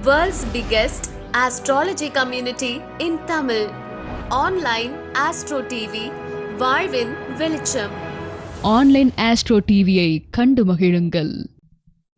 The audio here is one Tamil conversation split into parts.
World's biggest astrology community in Tamil. Online Astro TV, வாழ்வின் வெளிச்சம். ஆன்லைன் ஆஸ்ட்ரோ டிவியை கண்டு மகிழுங்கள்.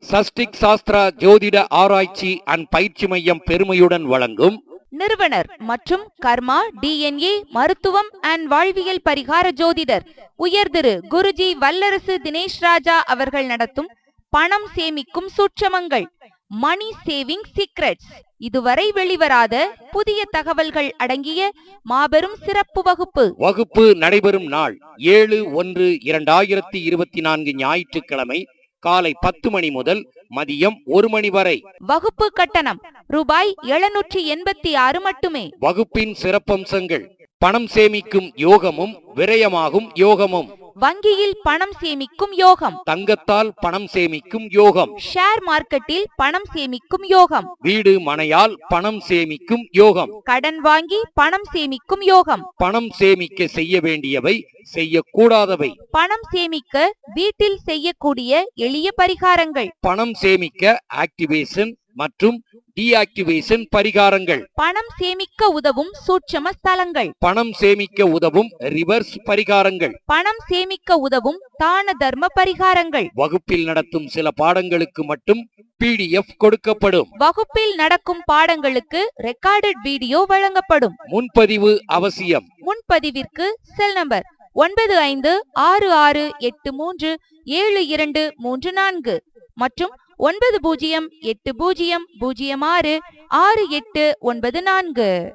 சஷ்டிக் சாஸ்திரா ஜோதிட ஆராய்ச்சி அண்ட் பயிற்சி மையம் பெருமையுடன் வழங்கும் நிறுவனர் மற்றும் கர்மா டிஎன்ஏ மருத்துவம் அண்ட் வாழ்வியல் பரிகார ஜோதிடர் உயர் திரு குருஜி வல்லரசு தினேஷ் ராஜா அவர்கள் நடத்தும் பணம் சேமிக்கும் சூட்சமங்கள். Money saving secrets. இதுவரை வெளிவராத புதிய தகவல்கள் அடங்கிய மாபெரும் சிறப்பு வகுப்பு. வகுப்பு நடைபெறும் நாள் ஏழு ஒன்று இரண்டாயிரத்தி இருபத்தி நான்கு ஞாயிற்றுக்கிழமை காலை பத்து மணி முதல் மதியம் ஒரு மணி வரை. வகுப்பு கட்டணம் ரூபாய் எழுநூற்றி எண்பத்தி ஆறு மட்டுமே. வகுப்பின் சிறப்பம்சங்கள் பணம் சேமிக்கும் யோகமும் விரயமாகும் யோகமும். வங்கியில் பணம் சேமிக்கும் யோகம். தங்கத்தால் பணம் சேமிக்கும் யோகம். ஷேர் மார்க்கெட்டில் பணம் சேமிக்கும் யோகம். வீடு மனையால் பணம் சேமிக்கும் யோகம். கடன் வாங்கி பணம் சேமிக்கும் யோகம். பணம் சேமிக்க செய்ய வேண்டியவை செய்யக்கூடாதவை. பணம் சேமிக்க வீட்டில் செய்யக்கூடிய எளிய பரிகாரங்கள். பணம் சேமிக்க ஆக்டிவேஷன் மற்றும் டீஆக்டிவேஷன் பரிகாரங்கள். பணம் சேமிக்க உதவும் சூட்சம ஸ்தலங்கள். பணம் சேமிக்க உதவும் ரிவர்ஸ் பரிகாரங்கள். பணம் சேமிக்க உதவும் தான தர்ம பரிகாரங்கள். வகுப்பில் நடத்தும் சில பாடங்களுக்கு மட்டும் பிடிஎஃப் கொடுக்கப்படும். வகுப்பில் நடக்கும் பாடங்களுக்கு ரெக்கார்டட் வீடியோ வழங்கப்படும். முன்பதிவு அவசியம். முன்பதிவிற்கு செல் நம்பர் ஒன்பது ஐந்து ஆறு ஆறு எட்டு மூன்று ஏழு இரண்டு மூன்று நான்கு மற்றும் ஒன்பது பூஜ்ஜியம் எட்டு பூஜ்ஜியம் பூஜ்ஜியம் ஆறு ஆறு எட்டு ஒன்பது நான்கு.